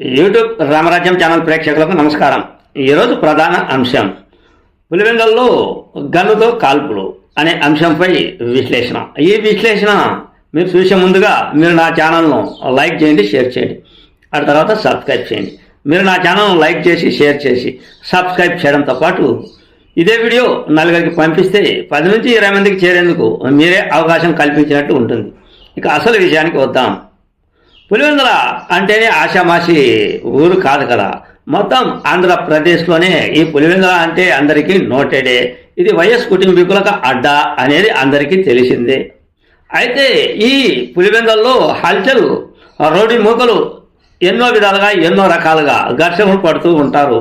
YouTube రామరాజ్యం channel ప్రేక్షకులకు నమస్కారం. ఈరోజు ప్రధాన అంశం. పులివెందల్లో గన్నుతో కాల్పులు అనే అంశంపై విశ్లేషణ. ఈ విశ్లేషణ మీరు చూసే ముందుగా మీరు నా ఛానల్ను లైక్ చేయండి షేర్ చేయండి. ఆ తర్వాత సబ్స్క్రైబ్ చేయండి. మీరు నా ఛానల్ను లైక్ చేసి షేర్ చేసి సబ్స్క్రైబ్ చేయడంతో పాటు ఇదే వీడియో నలుగురికి పంపిస్తే పది నుంచి ఇరవై మందికి చేరేందుకు మీరే అవకాశం కల్పించినట్టు ఉంటుంది. ఇక అసలు విషయానికి వద్దాం. పులివెందుల అంటేనే ఆషామాషి ఊరు కాదు కదా. మొత్తం ఆంధ్రప్రదేశ్లోనే ఈ పులివెందుల అంటే అందరికీ నోటెడే. ఇది వైఎస్ కుటుంబీకులకు అడ్డా అనేది అందరికీ తెలిసిందే. అయితే ఈ పులివెందుల్లో హల్చల్ రోడ్డు మూకలు ఎన్నో విధాలుగా ఎన్నో రకాలుగా ఘర్షణలు పడుతూ ఉంటారు.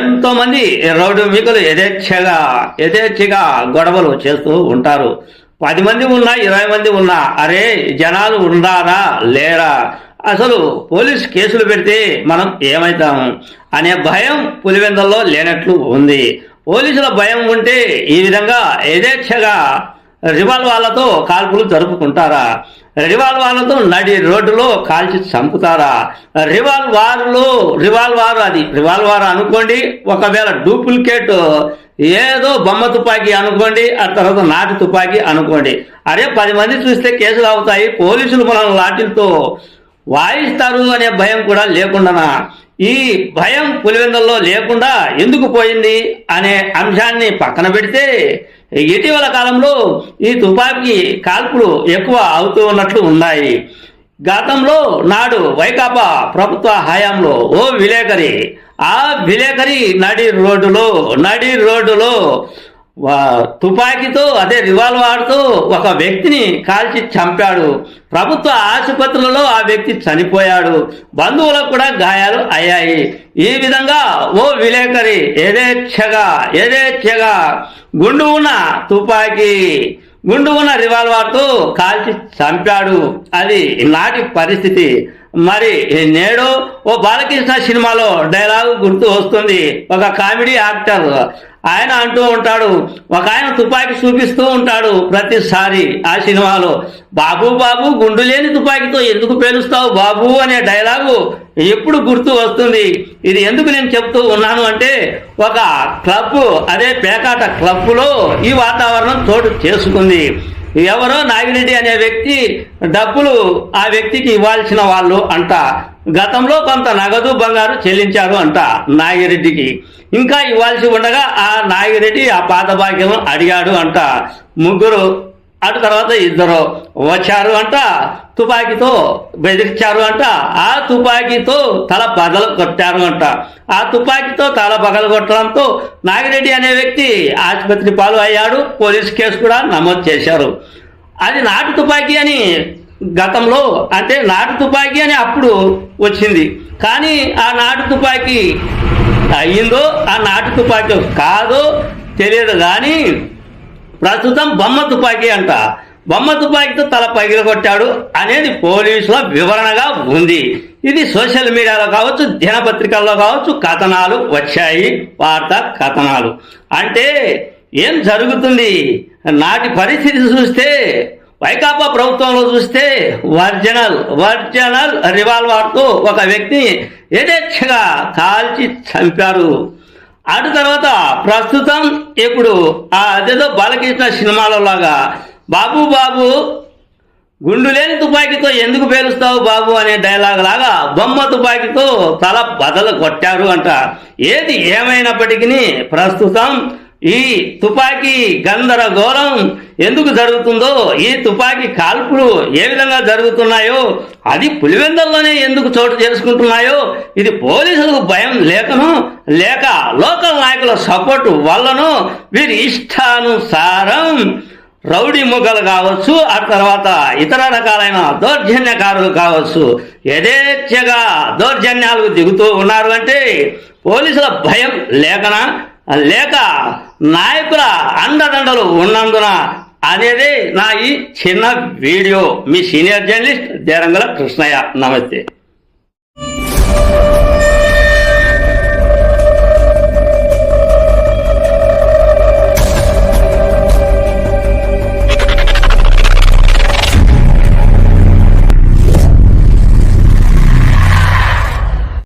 ఎంతోమంది రోడ్డు మీకులు యథేచ్ఛగా యథేచ్ఛగా గొడవలు చేస్తూ ఉంటారు. పది మంది ఉన్నా ఇరవై మంది ఉన్నా అరే జనాలు ఉన్నారా లేరా? అసలు పోలీస్ కేసులు పెడితే మనం ఏమవుతాం అనే భయం పులివెందల్లో లేనట్లు ఉంది. పోలీసుల భయం ఉంటే ఈ విధంగా యథేచ్ఛగా రివాల్వాళ్ళతో కాల్పులు జరుపుకుంటారా? రివాల్వార్లతో నడి రోడ్డులో కాల్చి చంపుతారా? రివాల్వార్లో రివాల్వార్ అది రివాల్వార్ అనుకోండి ఒకవేళ డూప్లికేట్ ఏదో బొమ్మ తుపాకీ అనుకోండి ఆ తర్వాత నాటి తుపాకీ అనుకోండి. అరే పది మంది చూస్తే కేసులు అవుతాయి పోలీసులు మనం లాఠీలతో వాయిస్తారు అనే భయం కూడా లేకుండా ఈ భయం పులివెందల్లో లేకుండా ఎందుకు పోయింది అనే అంశాన్ని పక్కన పెడితే ఇటీవల కాలంలో ఈ తుపాకీ కాల్పులు ఎక్కువ అవుతూ ఉన్నట్లు ఉన్నాయి. గతంలో నాడు వైకాపా ప్రభుత్వ హయాంలో ఓ విలేకరి ఆ విలేకరి నడి రోడ్డులో నడి రోడ్డులో తుపాకీతో అదే రివాల్వర్తో ఒక వ్యక్తిని కాల్చి చంపాడు. ప్రభుత్వ ఆసుపత్రులలో ఆ వ్యక్తి చనిపోయాడు. బంధువులకు కూడా గాయాలు అయ్యాయి. ఈ విధంగా ఓ విలేకరి యథేచ్ఛగా యథేచ్ఛగా గుండు ఉన్న తుపాకీ గుండు ఉన్న రివాల్వర్తో కాల్చి చంపాడు. అది నాటి పరిస్థితి. మరి నేడు ఓ బాలకృష్ణ సినిమాలో డైలాగ్ గుర్తు వస్తుంది. ఒక కామెడీ యాక్టర్ ఆయన అంటూ ఉంటాడు. ఒక ఆయన తుపాకీ చూపిస్తూ ఉంటాడు ప్రతిసారి ఆ సినిమాలో. బాబు బాబు గుండు లేని తుపాకీతో ఎందుకు పేలుస్తావు బాబు? అనే డైలాగు ఎప్పుడు గుర్తు వస్తుంది. ఇది ఎందుకు నేను చెప్తూ ఉన్నాను అంటే ఒక క్లబ్ అదే పేకాట క్లబ్లో ఈ వాతావరణం చోటు చేసుకుంది. ఎవరో నాగిరెడ్డి అనే వ్యక్తి డబ్బులు ఆ వ్యక్తికి ఇవ్వాల్సిన వాళ్ళు అంట. గతంలో కొంత నగదు బంగారు చెల్లించారు అంట నాగిరెడ్డికి. ఇంకా ఇవ్వాల్సి ఉండగా ఆ నాగిరెడ్డి ఆ పాత భాగ్యం అడిగాడు అంట. ముగ్గురు అటు తర్వాత ఇద్దరు వచ్చారు అంట తుపాకీతో బెదిరించారు అంట ఆ తుపాకీతో తల బదలు కొట్టారు అంట. ఆ తుపాకీతో తల పగలు కొట్టడంతో నాగిరెడ్డి అనే వ్యక్తి ఆసుపత్రి పాలు అయ్యాడు పోలీస్ కేసు కూడా నమోదు చేశారు. అది నాటు తుపాకీ అని గతంలో అంటే నాటు తుపాకీ అని అప్పుడు వచ్చింది. కానీ ఆ నాటు తుపాకీ అయ్యిందో ఆ నాటు తుపాకీ కాదో తెలియదు కానీ ప్రస్తుతం బొమ్మ తుపాకీ అంట. బొమ్మ తుపాకీతో తల పగిలగొట్టాడు అనేది పోలీసుల వివరణగా ఉంది. ఇది సోషల్ మీడియాలో కావచ్చు దినపత్రికల్లో కావచ్చు కథనాలు వచ్చాయి వార్త కథనాలు. అంటే ఏం జరుగుతుంది? నాటి పరిస్థితి చూస్తే వైకాపా ప్రభుత్వంలో చూస్తే వర్జనల్ వర్జనల్ రివాల్వర్తో ఒక వ్యక్తిని యథేచ్ఛగా కాల్చి చంపారు. అటు తర్వాత ప్రస్తుతం ఇప్పుడు ఆ అదేదో బాలకృష్ణ సినిమాలో లాగా బాబు బాబు గుండు లేని తుపాకీతో ఎందుకు పేలుస్తావు బాబు? అనే డైలాగ్ లాగా బొమ్మ తుపాకీతో తల బదలు కొట్టారు అంట. ఏది ఏమైనప్పటికీ ప్రస్తుతం ఈ తుపాకీ గందరగోళం ఎందుకు జరుగుతుందో ఈ తుపాకీ కాల్పులు ఏ విధంగా జరుగుతున్నాయో అది పులివెందల్లోనే ఎందుకు చోటు చేసుకుంటున్నాయో? ఇది పోలీసులకు భయం లేకను లేక లోకల్ నాయకుల సపోర్టు వల్లనో? వీరి ఇష్టానుసారం రౌడీ ముఖలు కావచ్చు ఆ తర్వాత ఇతర రకాలైన దౌర్జన్యకారులు కావచ్చు యథేచ్ఛగా దౌర్జన్యాలకు దిగుతూ ఉన్నారు అంటే పోలీసుల భయం లేకనా? లేక నాయకుల అండదండలు ఉన్నందున అనేది నా ఈ చిన్న వీడియో. మీ సీనియర్ జర్నలిస్ట్ దేరంగల కృష్ణయ్య. నమస్తే.